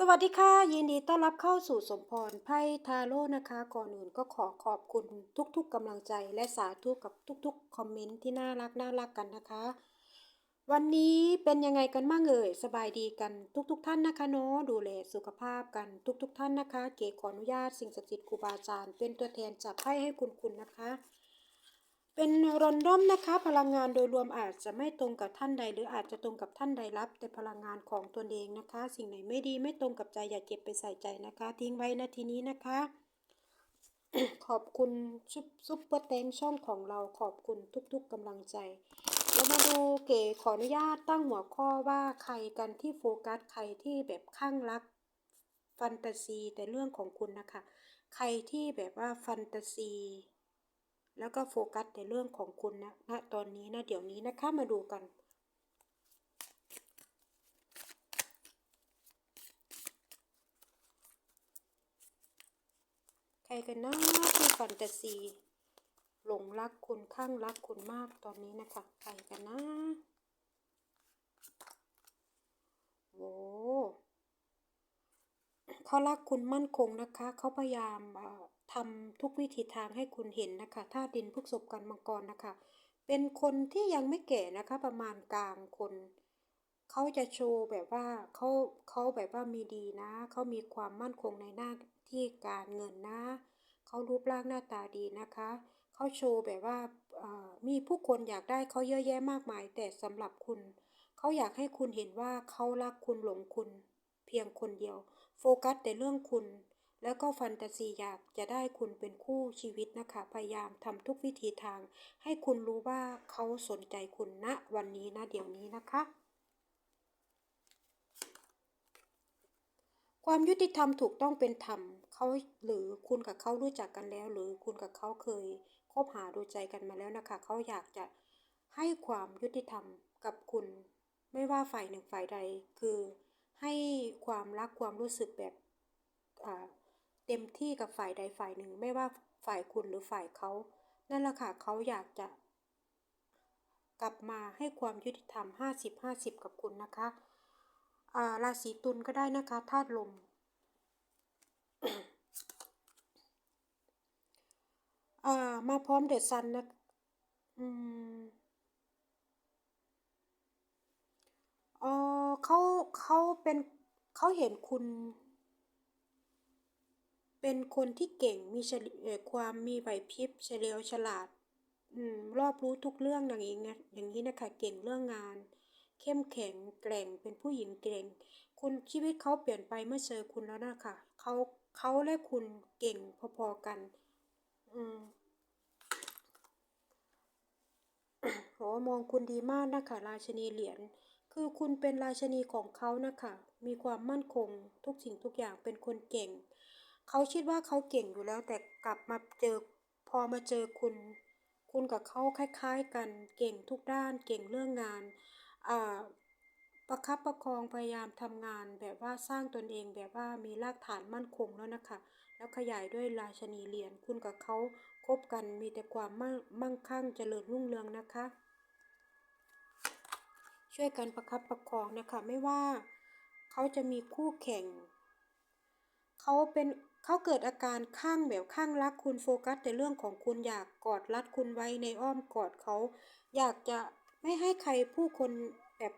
สวัสดีค่ะ ยินดีต้อนรับเข้าสู่สมพรไพ่ทาโร่นะคะ ก่อนอื่นก็ขอขอบคุณทุกๆกำลังใจและสาธุกับทุกๆ คอมเมนต์ที่น่ารักน่ารักกันนะคะ วันนี้เป็นยังไงกันบ้างเอ่ยสบายดีกันทุกๆทท่านนะคะเนาะดูแลสุขภาพกันทุกๆทท่านนะคะ เก๋ขออนุญาตสิ่งศักดิ์สิทธิ์ครูบาอาจารย์เป็นตัวแทนจากไพ่ให้คุณคุณนะคะ เป็นรอนดอมนะคะ พลังงานโดยรวมอาจจะไม่ตรงกับท่านใด หรืออาจจะตรงกับท่านใดรับ แต่พลังงานของตนเองนะคะ สิ่งไหนไม่ดีไม่ตรงกับใจอย่าเก็บไปใส่ใจนะคะ ทิ้งไว้นาทีนี้นะคะ ขอบคุณซุปเปอร์เต็งช่องของเราขอบคุณทุกๆกำลังใจแล้วมาดูเก๋ขออนุญาตตั้งหัวข้อว่าใครกันที่โฟกัสใครที่แบบข้างรักแฟนตาซีแต่เรื่องของคุณนะคะ ใครที่แบบว่าแฟนตาซี แล้วก็โฟกัสในเรื่องของคุณนะณตอนนี้นะเดี๋ยวนี้นะคะมาดูกัน ใครกันนะที่แฟนตาซีหลงรักคุณข้างรักคุณมากตอนนี้นะคะใครกันนะโว้เขารักคุณมั่นคงนะคะ เขาพยายามอ่ ทำทุกวิธีทางให้คุณเห็นนะคะถ้าดินพฤกษบกันมังกรนะคะ เป็นคนที่ยังไม่แก่นะคะ ประมาณกลางคนเขาจะโชว์แบบว่าเขาเขาแบบว่ามีดีนะเขามีความมั่นคงในหน้าที่การเงินนะเขารูปร่างหน้าตาดีนะคะเขาโชว์แบบว่ามีผู้คนอยากได้เขาเยอะแยะมากมาย แต่สำหรับคุณเขาอยากให้คุณเห็นว่าเขารักคุณหลงคุณ เพียงคนเดียว โฟกัสแต่เรื่องคุณ แล้วก็แฟนตาซีอยากจะได้คุณเป็นคู่ชีวิตนะคะ พยายามทำทุกวิธีทาง ให้คุณรู้ว่าเขาสนใจคุณณวันนี้นะเดี๋ยวนี้นะคะ ความยุติธรรมถูกต้องเป็นธรรมเขาหรือคุณกับเขารู้จักกันแล้ว หรือคุณกับเขาเคยคบหาดูใจกันมาแล้วนะคะ เขาอยากจะให้ความยุติธรรมกับคุณ ไม่ว่าฝ่ายหนึ่งฝ่ายใด คือให้ความรักความรู้สึกแบบอ่า เต็มที่กับฝ่ายใดฝ่ายหนึ่ง ไม่ว่าฝ่ายคุณหรือฝ่ายเขา นั่นแหละค่ะเขาอยากจะ กลับมาให้ความยุติธรรม 50-50 กับคุณนะคะอ่าราศีตุลก็ได้นะคะธาตุลมอ่ามาพร้อมเดอะซันนะอืมเออเขาเขาเป็นเขาเห็นคุณ เป็นคนที่เก่งมีเฉลีเอ่อความมีไหวพริบเฉลียวฉลาดอืมรอบรู้ทุกเรื่องอย่างนี้นะอย่างนี้นะคะเก่งเรื่องงาน เข้มแข็งแกร่งเป็นผู้หญิงเก่งคุณชีวิตเขาเปลี่ยนไปเมื่อเจอคุณแล้วนะคะเขาเขาและคุณเก่งพอๆกัน อืมโหมองคุณดีมากนะคะราชนีเหรียญคือคุณเป็นราชนีของเขานะคะมีความมั่นคง ทุกสิ่งทุกอย่างเป็นคนเก่ง เขาคิดว่าเขาเก่งอยู่แล้วแต่กลับมาเจอพอมาเจอคุณ คุณกับเขาคล้ายๆกันเก่งทุกด้านเก่งเรื่องงานประคับประคองพยายามทำงานแบบว่าสร้างตนเองแบบว่ามีรากฐานมั่นคงแล้วนะคะ แล้วขยายด้วยราชนีเหรียญคุณกับเขาคบกันมีแต่ความมั่งมั่งคั่งเจริญรุ่งเรืองนะคะ ช่วยกันประคับประคองนะคะไม่ว่าเขาจะมีคู่แข่ง เขาเป็น เขาเกิดอาการข้างแบบข้างรักคุณโฟกัสแต่เรื่องของคุณอยากกอดรัดคุณไว้ในอ้อมกอดเขา อยากจะไม่ให้ใครผู้คนแบบ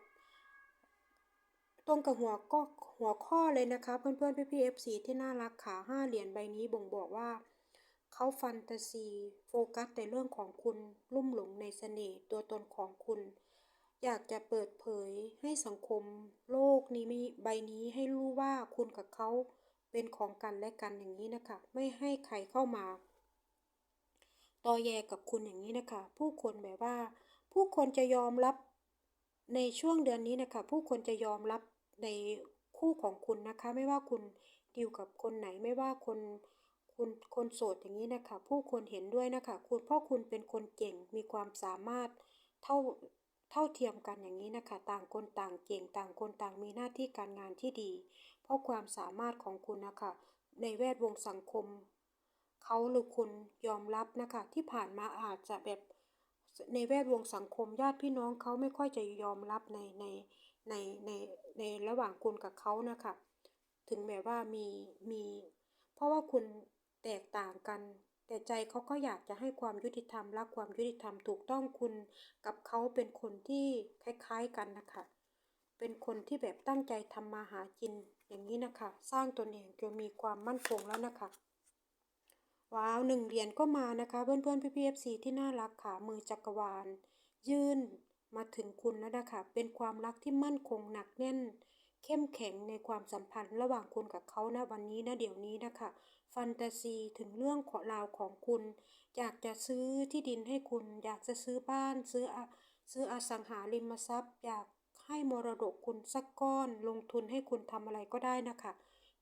ตรงกับหัวก็หัวข้อเลยนะคะ เพื่อนๆพี่ๆเอฟซีที่น่ารักขาห้าเหรียญใบนี้บ่งบอกว่าเขาฟันตาซีโฟกัสในเรื่องของคุณลุ่มหลงในเสน่ห์ตัวตนของคุณ อยากจะเปิดเผยให้สังคมโลกนี้มีใบนี้ให้รู้ว่าคุณกับเขา เป็นของกันและกันอย่างนี้นะคะ ไม่ให้ใครเข้ามาตอแยกับคุณอย่างนี้นะคะ ผู้คนแบบว่า ผู้คนจะยอมรับในช่วงเดือนนี้นะคะ ผู้คนจะยอมรับในคู่ของคุณนะคะ ไม่ว่าคุณดีลกับคนไหนไม่ว่าคนคุณคนโสดอย่างนี้นะคะ ผู้คนเห็นด้วยนะคะ คุณเพราะคุณเป็นคนเก่งมีความสามารถเท่า เท่าเทียมกันอย่างนี้นะคะ ต่างคนต่างเก่งต่างคนต่างมีหน้าที่การงานที่ดี เพราะความสามารถของคุณนะคะ ในแวดวงสังคม เขาหรือคุณยอมรับนะคะ ที่ผ่านมาอาจจะแบบในแวดวงสังคมญาติพี่น้องเขาไม่ค่อยจะยอมรับในในในในในระหว่างคุณกับเขานะคะ ถึงแบบว่ามีมี เพราะว่าคุณแตกต่างกัน แต่ใจเขาก็อยากจะให้ความยุติธรรมรักความยุติธรรมถูกต้องคุณกับเขาเป็นคนที่คล้ายๆกันนะคะ เป็นคนที่แบบตั้งใจทำมาหากินอย่างนี้นะคะ สร้างตนเองจนมีความมั่นคงแล้วนะคะว้าวหนึ่งเหรียญก็มานะคะ เพื่อนๆพี่ๆเอฟซีที่น่ารักค่ะมือจักรวาล ยื่นมาถึงคุณแล้วนะคะเป็นความรักที่มั่นคงหนักแน่น เข้มแข็งในความสัมพันธ์ระหว่างคุณกับเขานะวันนี้นะเดี๋ยวนี้นะคะแฟนตาซีถึงเรื่องขอราวของคุณ อยากจะซื้อที่ดินให้คุณ อยากจะซื้อบ้าน ซื้ออซื้ออสังหาริมทรัพย์ อยากให้มรดกคุณสักก้อน ลงทุนให้คุณทำอะไรก็ได้นะคะ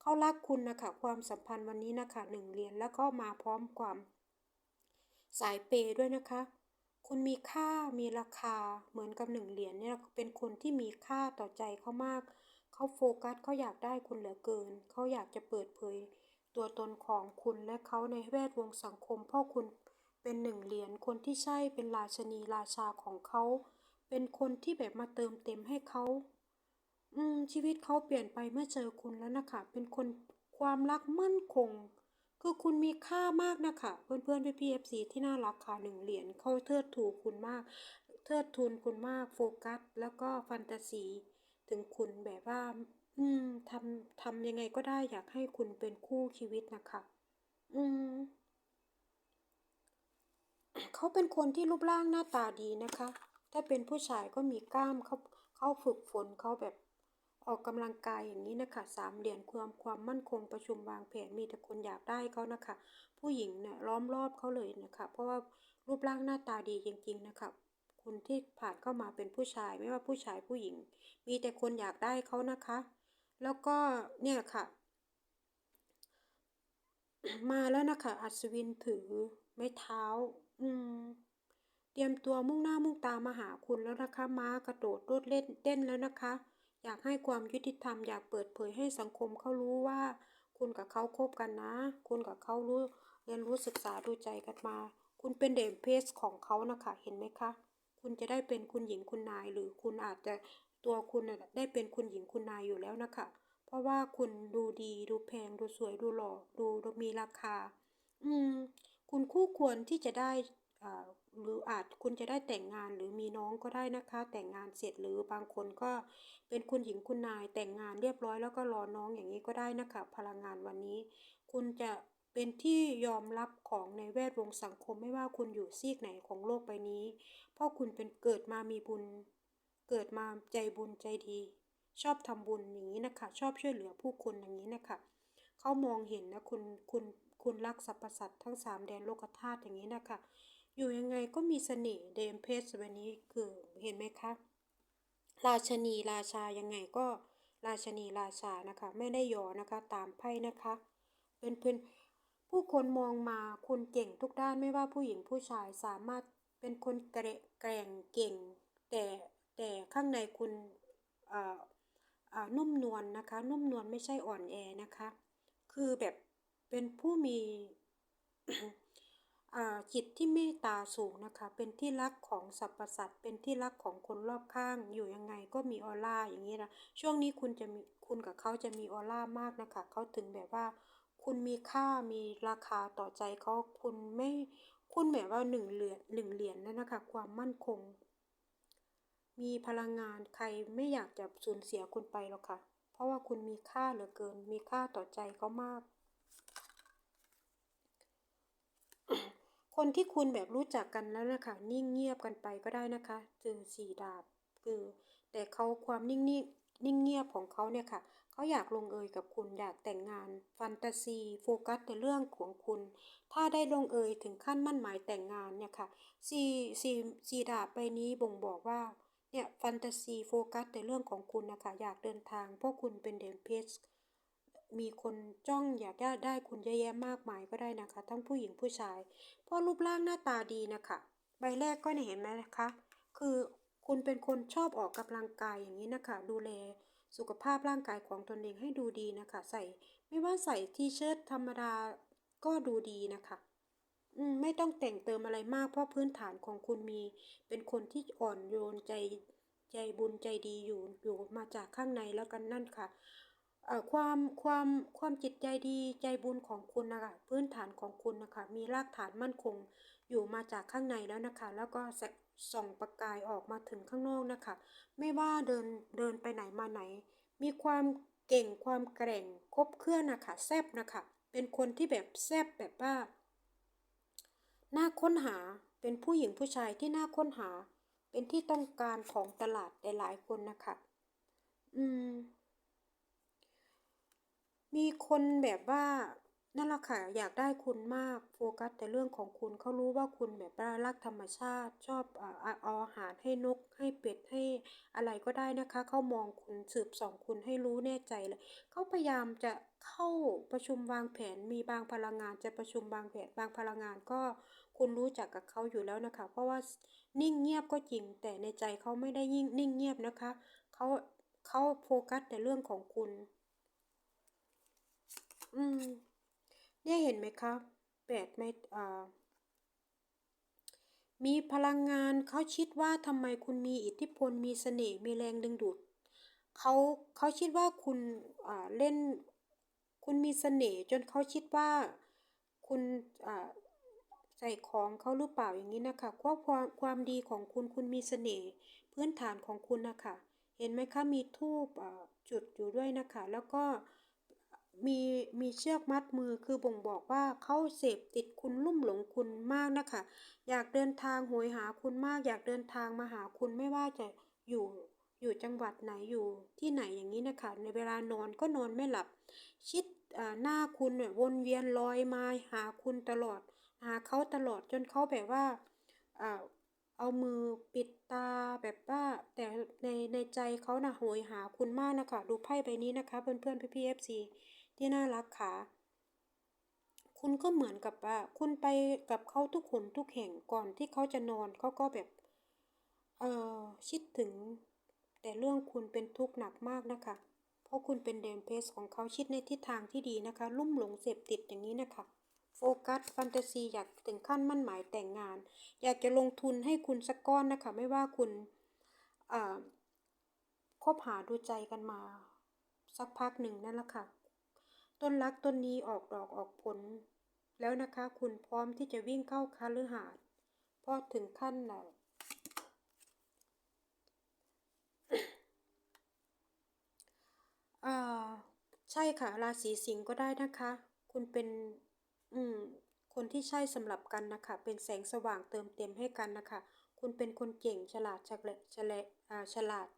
เขารักคุณนะคะความสัมพันธ์วันนี้นะคะหนึ่งเหรียญแล้วก็มาพร้อมความ สายเปย์ด้วยนะคะ คุณมีค่ามีราคาเหมือนกับหนึ่งเหรียญเนี่ยเป็นคนที่มีค่าต่อใจเขามาก เขาโฟกัสเขาอยากได้คุณเหลือเกิน เขาอยากจะเปิดเผย ตัวตนของคุณและเขาในแวดวงสังคมพราะคุณเป็นหนึ่งเหรียญคนที่ใช่เป็นราชนีราชาของเขาเป็นคนที่แบบมาเติมเต็มให้เขาอืมชีวิตเขาเปลี่ยนไปเมื่อเจอคุณแล้วนะคะ เป็นคนความรักมั่นคง คือคุณมีค่ามากนะคะ เพื่อนๆพี่ๆเอฟซีที่น่ารักค่ะหนึ่งเหรียญเขาเทิดถูคุณมาก เทิดทูนคุณมากโฟกัส แล้วก็แฟนตาซี ถึงคุณแบบว่า อืมทำทำยังไงก็ได้อยากให้คุณเป็นคู่ชีวิตนะคะ อืมเขาเป็นคนที่รูปร่างหน้าตาดีนะคะ ถ้าเป็นผู้ชายก็มีกล้ามเขาเขาฝึกฝนเขาแบบออกกำลังกายอย่างนี้นะคะสามเหรียญความความมั่นคงประชุมวางแผนมีแต่คนอยากได้เขานะคะ ผู้หญิงเนี่ยล้อมรอบเขาเลยนะคะ เพราะว่ารูปร่างหน้าตาดีจริง ๆ นะคะ คุณที่ผ่านเข้ามาเป็นผู้ชาย ไม่ว่าผู้ชายผู้หญิง มีแต่คนอยากได้เขานะคะ แล้วก็เนี่ยค่ะ มาแล้วนะคะอัศวินถือไม้เท้า อืม เตรียมตัวมุ่งหน้ามุ่งตามาหาคุณแล้วนะคะ ม้ากระโดดโลดเล่นเต้นแล้วนะคะ อยากให้ความยุติธรรมอยากเปิดเผยให้สังคมเขารู้ว่า คุณกับเขาคบกันนะ คุณกับเขารู้เรียนรู้ศึกษาดูใจกันมา คุณเป็นเดมเพสของเขานะคะ เห็นไหมคะ คุณจะได้เป็นคุณหญิงคุณนาย หรือคุณอาจจะตัวคุณน่ะได้เป็นคุณหญิงคุณนายอยู่แล้วนะคะ เพราะว่าคุณดูดีดูแพงดูสวยดูหล่อดูมีราคา อืม คุณคู่ควรที่จะได้อ่าหรืออาจคุณจะได้แต่งงานหรือมีน้องก็ได้นะคะ แต่งงานเสร็จหรือบางคนก็เป็นคุณหญิงคุณนาย แต่งงานเรียบร้อยแล้วก็รอน้องอย่างนี้ก็ได้นะคะ พลังงานวันนี้ คุณจะเป็นที่ยอมรับของในแวดวงสังคมไม่ว่าคุณอยู่ซีกไหนของโลกใบนี้เพราะคุณเป็นเกิดมามีบุญ เกิดมาใจบุญใจดี ชอบทำบุญอย่างนี้นะคะ ชอบช่วยเหลือผู้คนอย่างนี้นะคะ เขามองเห็นนะคุณคุณคุณรักสรรพสัตว์ทั้งสามแดนโลกธาตุอย่างนี้นะคะ อยู่ยังไงก็มีเสน่ห์เดมเพสวันนี้คือเห็นไหมคะ ราชนีราชายังไงก็ราชนีราชานะคะ ไม่ได้ยอนะคะตามไพ่นะคะเป็นเพื่อนผู้คนมองมาคุณเก่งทุกด้านไม่ว่าผู้หญิงผู้ชายสามารถ เป็นคนแกร่งเก่ง แต่แต่ข้างในคุณอ่าอ่านุ่มนวลนะคะ นุ่มนวลไม่ใช่อ่อนแอนะคะ คือแบบเป็นผู้มีอ่าจิตที่เมตตาสูงนะคะ เป็นที่รักของสรรพสัตว์ เป็นที่รักของคนรอบข้าง อยู่ยังไงก็มีออร่าอย่างนี้นะ ช่วงนี้คุณจะมีคุณกับเขาจะมีออร่ามากนะคะ เขาถึงแบบว่า คุณมีค่ามีราคาต่อใจเขา คุณไม่ คุณแบบว่าหนึ่งเหรียญหนึ่งเหรียญนั่นนะคะ ความมั่นคง มีพลังงานใครไม่อยากจะสูญเสียคุณไปหรอกค่ะ เพราะว่าคุณมีค่าเหลือเกิน มีค่าต่อใจเขามาก คนที่คุณแบบรู้จักกันแล้วนะคะ นิ่งเงียบกันไปก็ได้นะคะเจอสี่ดาบคือแต่เขาความนิ่งนิ่งนิ่งเงียบของเขาเนี่ยค่ะ เขาอยากลงเอยกับคุณอยากแต่งงานแฟนตาซีโฟกัสแต่เรื่องของคุณ ถ้าได้ลงเอยถึงขั้นมั่นหมายแต่งงานเนี่ยค่ะสี่สี่สี่ดาบใบนี้บ่งบอกว่าเนี่ยแฟนตาซีโฟกัสแต่เรื่องของคุณนะคะอยากเดินทางเพราะคุณเป็นเดนเพสมีคนจ้องอยากได้คุณเยอะแยะมากมายก็ได้นะคะ ทั้งผู้หญิงผู้ชาย เพราะรูปร่างหน้าตาดีนะคะ ใบแรกก็เห็นไหมนะคะ คือคุณเป็นคนชอบออกกำลังกายอย่างนี้นะคะ ดูแล สุขภาพร่างกายของตนเองให้ดูดีนะคะ ใส่ไม่ว่าใส่ทีเชิ้ตธรรมดาก็ดูดีนะคะอืมไม่ต้องแต่งเติมอะไรมากเพราะพื้นฐานของคุณมี เป็นคนที่อ่อนโยนใจใจบุญใจดีอยู่อยู่มาจากข้างในแล้วกันนั่นค่ะเอ่อความความความจิตใจดีใจบุญของคุณนะคะพื้นฐานของคุณนะคะมีรากฐานมั่นคง อยู่มาจากข้างในแล้วนะคะ แล้วก็ส่องประกายออกมาถึงข้างนอกนะคะ ไม่ว่าเดินเดินไปไหนมาไหน มีความเก่งความแกร่งครบเครื่องนะคะแซบนะคะ เป็นคนที่แบบแซบแบบว่าน่าค้นหาเป็นผู้หญิงผู้ชายที่น่าค้นหา เป็นที่ต้องการของตลาดหลายๆคนนะคะอืม มีคนแบบว่า นั่นแหละค่ะอยากได้คุณมากโฟกัสแต่เรื่องของคุณเขารู้ว่าคุณแบบว่ารักธรรมชาติ ชอบเอ่ออาอาหารให้นกให้เป็ดให้อะไรก็ได้นะคะเขามองคุณสืบส่องคุณให้รู้แน่ใจเลยเขาพยายามจะเข้าประชุมวางแผนมีบางพลังงานจะประชุมบางแผนบางพลังงานก็คุณรู้จักกับเขาอยู่แล้วนะคะ เพราะว่านิ่งเงียบก็จริง แต่ในใจเขาไม่ได้ยิ่งนิ่งเงียบนะคะเขาเขาโฟกัสแต่เรื่องของคุณ อืม เนี่ยเห็นไหมคะแปดไม่อ่ามีพลังงานเขาคิดว่าทำไมคุณมีอิทธิพลมีเสน่ห์มีแรงดึงดูดเขาเขาคิดว่าคุณอ่าเล่นคุณมีเสน่ห์จนเขาคิดว่าคุณอ่าใส่ของเขาหรือเปล่าอย่างนี้นะคะควาความความดีของคุณคุณมีเสน่ห์พื้นฐานของคุณนะคะเห็นไหมคะมีทูบจุดอยู่ด้วยนะคะ แล้วก็ มีมีเชือกมัดมือคือบ่งบอกว่าเขาเสพติดคุณลุ่มหลงคุณมากนะคะ อยากเดินทางโหยหาคุณมาก อยากเดินทางมาหาคุณไม่ว่าจะอยู่อยู่จังหวัดไหนอยู่ที่ไหนอย่างนี้นะคะ ในเวลานอนก็นอนไม่หลับ ชิดหน้าคุณเนี่ยวนเวียนลอยมาหาคุณตลอด หาเขาตลอดจนเขาแบบว่าเอามือปิดตาแบบว่าแต่ในในใจเขานะ่ะโหยหาคุณมากนะคะ ดูไพ่ใบนี้นะคะ เพื่อนเพื่อนพี่พีเอฟซี ที่น่ารักค่ะ คุณก็เหมือนกับว่า คุณไปกับเขาทุกคนทุกแห่งก่อนที่เขาจะนอนเขาก็แบบ เออคิดถึง แต่เรื่องคุณเป็นทุกข์หนักมากนะคะ เพราะคุณเป็นเดมเพสของเขาคิดในทิศทางที่ดีนะคะ ลุ่มหลงเสพติดอย่างนี้นะคะโฟกัสแฟนตาซีอยากถึงขั้นมั่นหมายแต่งงาน อยากจะลงทุนให้คุณสักก้อนนะคะ ไม่ว่าคุณคบหาดูใจกันมา สักพักหนึ่งนั่นแหละค่ะ ต้นรักต้นนี้ออกดอกออกผล แล้วนะคะคุณพร้อมที่จะวิ่งเข้าคาลือหาดพราะถึงขั้นแล้วอ่าใช่ค่ะ ราศีสิงห์ก็ได้นะคะ คุณเป็น อืม คนที่ใช่สำหรับกันนะคะ เป็นแสงสว่างเติมเต็มให้กันนะคะ คุณเป็นคนเก่งฉลาดฉลาดฉลาดฉลาด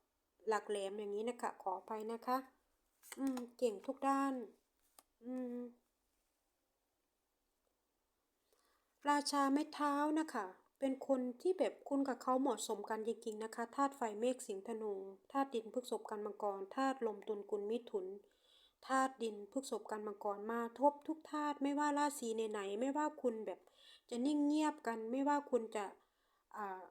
หลักแหลมอย่างนี้นะคะ ขอไปนะคะ อืม เก่งทุกด้าน ราชาไม้เท้านะคะ เป็นคนที่แบบคุณกับเขาเหมาะสมกันจริงๆนะคะ ธาตุไฟเมฆสิงห์ธนู ธาตุดินพฤกษบกันมังกร ธาตุลมตุลกุลมิถุน ธาตุดินพฤกษบกันมังกรมาทบทุกธาตุไม่ว่าราศีไหนๆไม่ว่าคุณแบบจะนิ่งเงียบกัน ไม่ว่าคุณจะอ่า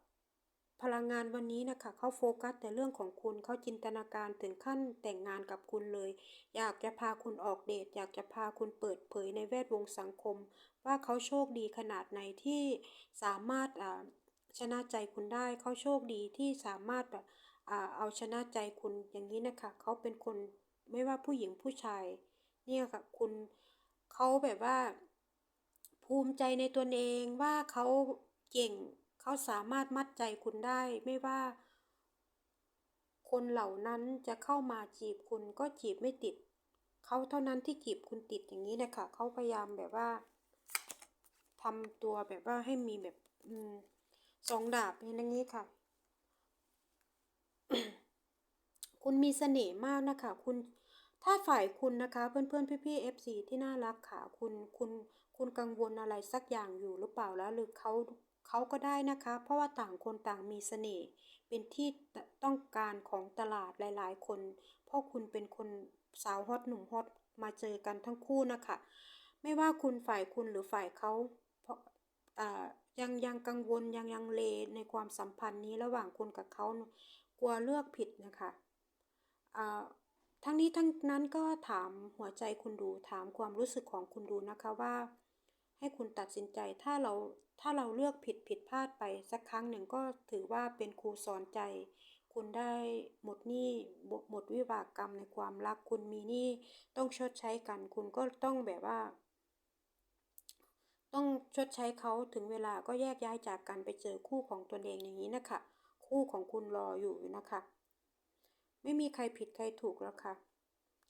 พลังงานวันนี้นะคะเขาโฟกัสแต่เรื่องของคุณเขาจินตนาการถึงขั้นแต่งงานกับคุณเลย อยากจะพาคุณออกเดทอยากจะพาคุณเปิดเผยในแวดวงสังคม ว่าเขาโชคดีขนาดไหนที่สามารถชนะใจคุณได้เขาโชคดีที่สามารถแบบเอาชนะใจคุณอย่างนี้นะคะเขาเป็นคนไม่ว่าผู้หญิงผู้ชายเนี่ยค่ะคุณเขาแบบว่า ภูมิใจในตัวเองว่าเขาเก่ง เขาสามารถมัดใจคุณได้ไม่ว่า คนเหล่านั้นจะเข้ามาจีบคุณก็จีบไม่ติด เขาเท่านั้นที่จีบคุณติดอย่างนี้นะคะเขาพยายามแบบว่าทำตัวแบบว่าให้มีแบบอสองดาบอย่างนี้ค่ะ คุณมีเสน่ห์มากนะคะ คุณถ้าฝ่ายคุณนะคะ เพื่อนเพื่อนพี่พี่เอฟซีที่น่ารักค่ะ คุณคุณคุณกังวลอะไรสักอย่างอยู่หรือเปล่าแล้วหรือเขา เขาก็ได้นะคะ เพราะว่าต่างคนต่างมีเสน่ห์เป็นที่ต้องการของตลาดหลาย ๆ คน เพราะคุณเป็นคนสาวฮอตหนุ่มฮอตมาเจอกันทั้งคู่นะคะ ไม่ว่าคุณฝ่ายคุณหรือฝ่ายเขาเพราะยังยังกังวลยังยังเลในความสัมพันธ์นี้ระหว่างคุณกับเขากลัวเลือกผิดนะคะทั้งนี้ทั้งนั้นก็ถามหัวใจคุณดูถามความรู้สึกของคุณดูนะคะว่า ให้คุณตัดสินใจถ้าเราถ้าเราเลือกผิดผิดพลาดไปสักครั้งหนึ่งก็ถือว่าเป็นครูสอนใจ คุณได้หมดหนี้หมดวิบากกรรมในความรัก คุณมีหนี้ต้องชดใช้กัน คุณก็ต้องแบบว่า ต้องชดใช้เขาถึงเวลาก็แยกย้ายจากกันไปเจอคู่ของตนเองอย่างนี้นะคะคู่ของคุณรออยู่นะคะ ไม่มีใครผิดใครถูกแล้วค่ะ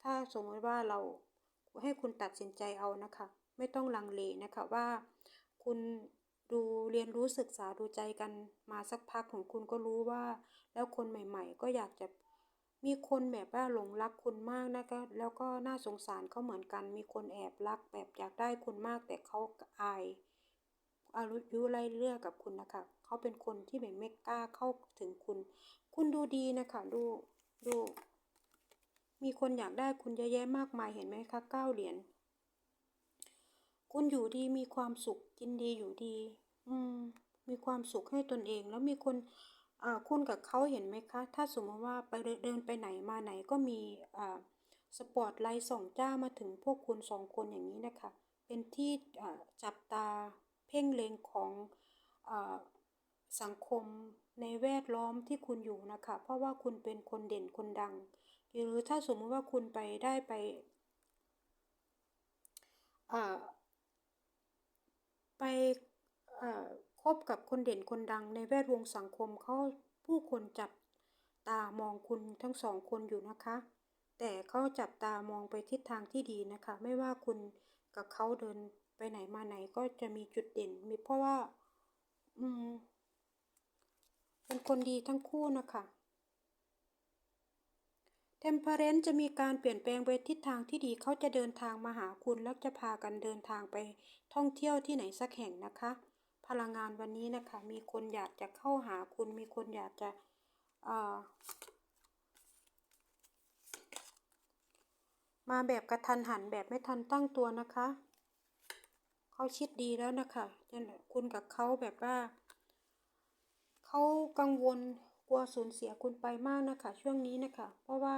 ถ้าสมมติว่าเราให้คุณตัดสินใจเอานะคะ ไม่ต้องลังเลนะคะว่า คุณดูเรียนรู้ศึกษาดูใจกันมาสักพักของคุณก็รู้ว่า แล้วคนใหม่ ๆ ก็อยากจะมีคนแบบว่าหลงรักคุณมากนะคะแล้วก็น่าสงสารเขาเหมือนกัน มีคนแอบรักแบบอยากได้คุณมาก แต่เขาอายอายุไล่เลือกกับคุณนะคะเขาเป็นคนที่แบบไม่กล้าเข้าถึงคุณ คุณดูดีนะคะดูดู มีคนอยากได้คุณเยอะแยะมากมายเห็นไหมคะเก้าเหรียญ คุณอยู่ดีมีความสุขกินดีอยู่ดี อืม มีความสุขให้ตนเอง แล้วมีคนอ่าคุณกับเขาเห็นไหมคะ ถ้าสมมติว่าไปเดินไปไหนมาไหนก็มีอ่าสปอตไลท์ส่องจ้ามาถึงพวกคุณสองคนอย่างนี้นะคะ เป็นที่จับตาเพ่งเล็งของอสังคมในแวดล้อมที่คุณอยู่นะคะ เพราะว่าคุณเป็นคนเด่นคนดัง หรือถ้าสมมติว่าคุณไปได้ไปอ่า ไปคบกับคนเด่นคนดังในแวดวงสังคมเขาผู้คนจับตามองคุณทั้งสองคนอยู่นะคะ แต่เขาจับตามองไปทิศทางที่ดีนะคะ ไม่ว่าคุณกับเขาเดินไปไหนมาไหนก็จะมีจุดเด่น มีเพราะว่า อืมเป็นคนดีทั้งคู่นะคะ เทมเพเรนจะมีการเปลี่ยนแปลงไปทิศทางที่ดีเขาจะเดินทางมาหาคุณแล้วจะพากันเดินทางไปท่องเที่ยวที่ไหนสักแห่งนะคะ พลังงานวันนี้นะคะ มีคนอยากจะเข้าหาคุณ มีคนอยากจะมาแบบกระทันหันแบบไม่ทันตั้งตัวนะคะเขาคิดดีแล้วนะคะนั่นแหละคุณกับเขาแบบว่าเขากังวล กลัวสูญเสียคุณไปมากนะคะ ช่วงนี้นะคะ เพราะว่า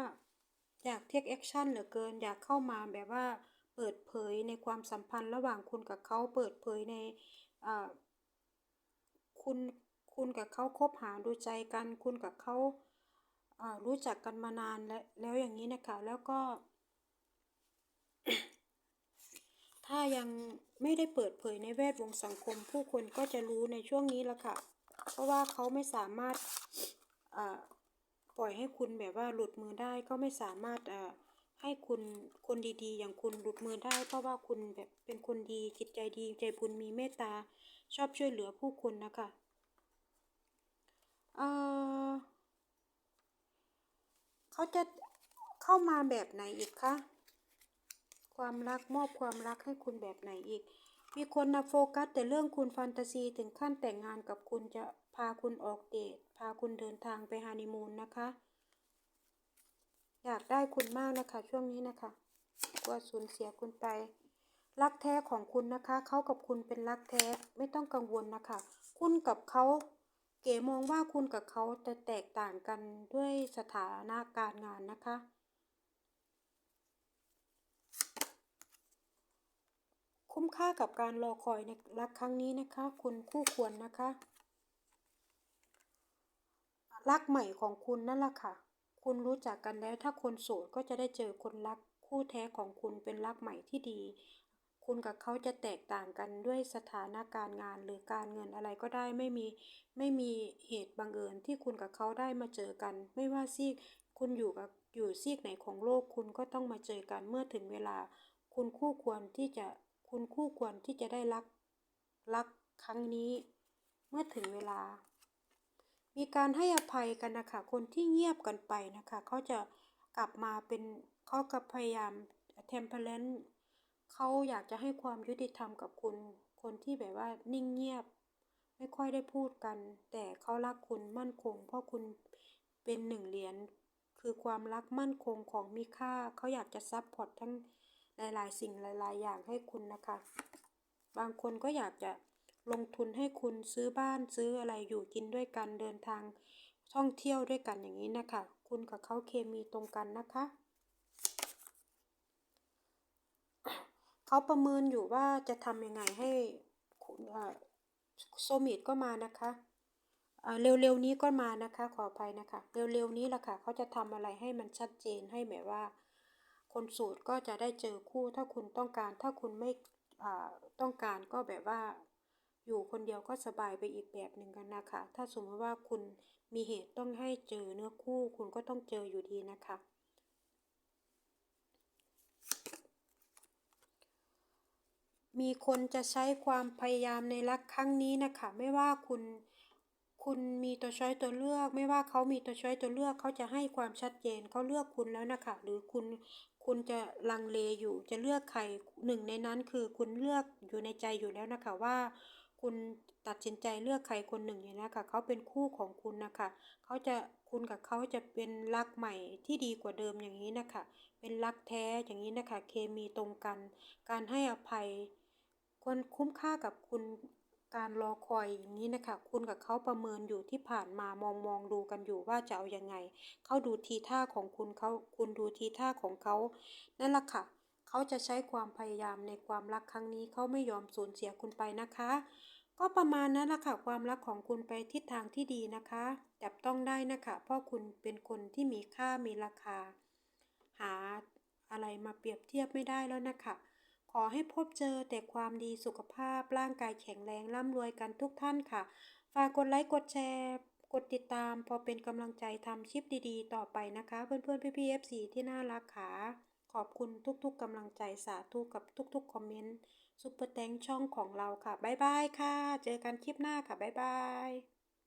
อยากเทคแอคชั่นเหลือเกิน อยากเข้ามาแบบว่าเปิดเผยในความสัมพันธ์ระหว่างคุณกับเขาเปิดเผยในคุณคุณกับเขาคบหาดูใจกัน คุณกับเขารู้จักกันมานานแล้วแล้วอย่างนี้นะคะ แล้วก็ ถ้ายังไม่ได้เปิดเผยในแวดวงสังคม ผู้คนก็จะรู้ในช่วงนี้ละค่ะ เพราะว่าเขาไม่สามารถ ปล่อยให้คุณแบบว่าหลุดมือได้ก็ไม่สามารถให้คุณคนดีๆ อย่างคุณหลุดมือได้ เพราะว่าคุณแบบเป็นคนดีจิตใจดีใจบุญมีเมตตา ชอบช่วยเหลือผู้คนนะคะเเขาจะเข้ามาแบบไหนอีกคะความรักมอบความรักให้คุณแบบไหนอีก มีคนนะโฟกัสแต่เรื่องคุณแฟนตาซีถึงขั้นแต่งงานกับคุณจะพาคุณออกเดทาคุณเดินทางไปฮันนีมูนนะคะ อยากได้คุณมากนะคะ ช่วงนี้นะคะกลัวสูญเสียคุณไป รักแท้ของคุณนะคะ เขากับคุณเป็นรักแท้ไม่ต้องกังวลนะคะ คุณกับเขาเก๋มองว่าคุณกับเขาจะแตกต่างกันด้วยสถานะการงานนะคะ คุ้มค่ากับการรอคอยในรักครั้งนี้นะคะ คุณคู่ควรนะคะ รักใหม่ของคุณนั่นแหละค่ะ คุณรู้จักกันแล้วถ้าคนโสดก็จะได้เจอคนรักคู่แท้ของคุณเป็นรักใหม่ที่ดี คุณกับเขาจะแตกต่างกันด้วยสถานการงานหรือการเงินอะไรก็ได้ไม่มีไม่มีเหตุบังเอิญที่คุณกับเขาได้มาเจอกัน ไม่ว่าซีกคุณอยู่กับอยู่ซีกไหนของโลกคุณก็ต้องมาเจอกันเมื่อถึงเวลา คุณคู่ควรที่จะคุณคู่ควรที่จะได้รักรักครั้งนี้ เมื่อถึงเวลา มีการให้อภัยกันนะคะ คนที่เงียบกันไปนะคะ เขาจะกลับมาเป็นเขากับพยายามเทมเพลนเขาอยากจะให้ความยุติธรรมกับคุณ คนที่แบบว่านิ่งเงียบ ไม่ค่อยได้พูดกัน แต่เขารักคุณมั่นคง เพราะคุณเป็นหนึ่งเหรียญคือความรักมั่นคงของมีค่า เขาอยากจะซับพอร์ตทั้งหลาย ๆ สิ่งหลาย ๆ อย่างให้คุณนะคะ บางคนก็อยากจะ ลงทุนให้คุณซื้อบ้านซื้ออะไรอยู่กินด้วยกันเดินทางท่องเที่ยวด้วยกันอย่างนี้นะคะ คุณกับเขาเคมีตรงกันนะคะ เขาประเมินอยู่ว่าจะทำยังไงให้คุณโซมิดก็มานะคะเร็วๆนี้ก็มานะคะ ขออภัยนะคะ เร็วๆนี้แหละค่ะเขาจะทำอะไรให้มันชัดเจนให้แบบว่า คนสูตรก็จะได้เจอคู่ถ้าคุณต้องการ ถ้าคุณไม่ต้องการก็แบบว่า อยู่คนเดียวก็สบายไปอีกแบบหนึ่งกันนะคะ ถ้าสมมติว่าคุณมีเหตุต้องให้เจอเนื้อคู่ คุณก็ต้องเจออยู่ดีนะคะ มีคนจะใช้ความพยายามในรักครั้งนี้นะคะ ไม่ว่าคุณคุณมีตัวช้อยตัวเลือก ไม่ว่าเขามีตัวช้อยตัวเลือกเขาจะให้ความชัดเจนเขาเลือกคุณแล้วนะคะ หรือคุณคุณจะลังเลอยู่จะเลือกใครหนึ่งในนั้นคือคุณเลือกอยู่ในใจอยู่แล้วนะคะว่า คุณตัดสินใจเลือกใครคนหนึ่งอย่างนี้ค่ะเขาเป็นคู่ของคุณนะคะเขาจะคุณกับเขาจะเป็นรักใหม่ที่ดีกว่าเดิมอย่างนี้นะคะ เป็นรักแท้อย่างนี้นะคะ เคมีตรงกัน การให้อภัยควรคุ้มค่ากับคุณการรอคอยอย่างนี้นะคะ คุณกับเขาประเมินอยู่ที่ผ่านมามองมองดูกันอยู่ว่าจะเอาอยังไง เขาดูทีท่าของคุณเขาคุณดูทีท่าของเขานั่นแหละค่ะ เขาจะใช้ความพยายามในความรักครั้งนี้ เขาไม่ยอมสูญเสียคุณไปนะคะ ก็ประมาณนั้นละค่ะความรักของคุณไปทิศทางที่ดีนะคะ จับต้องได้นะคะเพราะคุณเป็นคนที่มีค่ามีราคา หาอะไรมาเปรียบเทียบไม่ได้แล้วนะคะขอให้พบเจอแต่ความดีสุขภาพร่างกายแข็งแรงร่ำรวยกันทุกท่านค่ะ ฝากกดไลค์กดแชร์กดติดตาม พอเป็นกำลังใจทำคลิปดีๆ ต่อไปนะคะ เพื่อนๆพี่ๆ FC ที่น่ารักค่ะ ขอบคุณทุกๆกำลังใจสาธุกับทุกๆคอมเมนต์ซุปเปอร์แตงช่องของเราค่ะ บ๊ายบายค่ะ เจอกันคลิปหน้าค่ะ บ๊ายบาย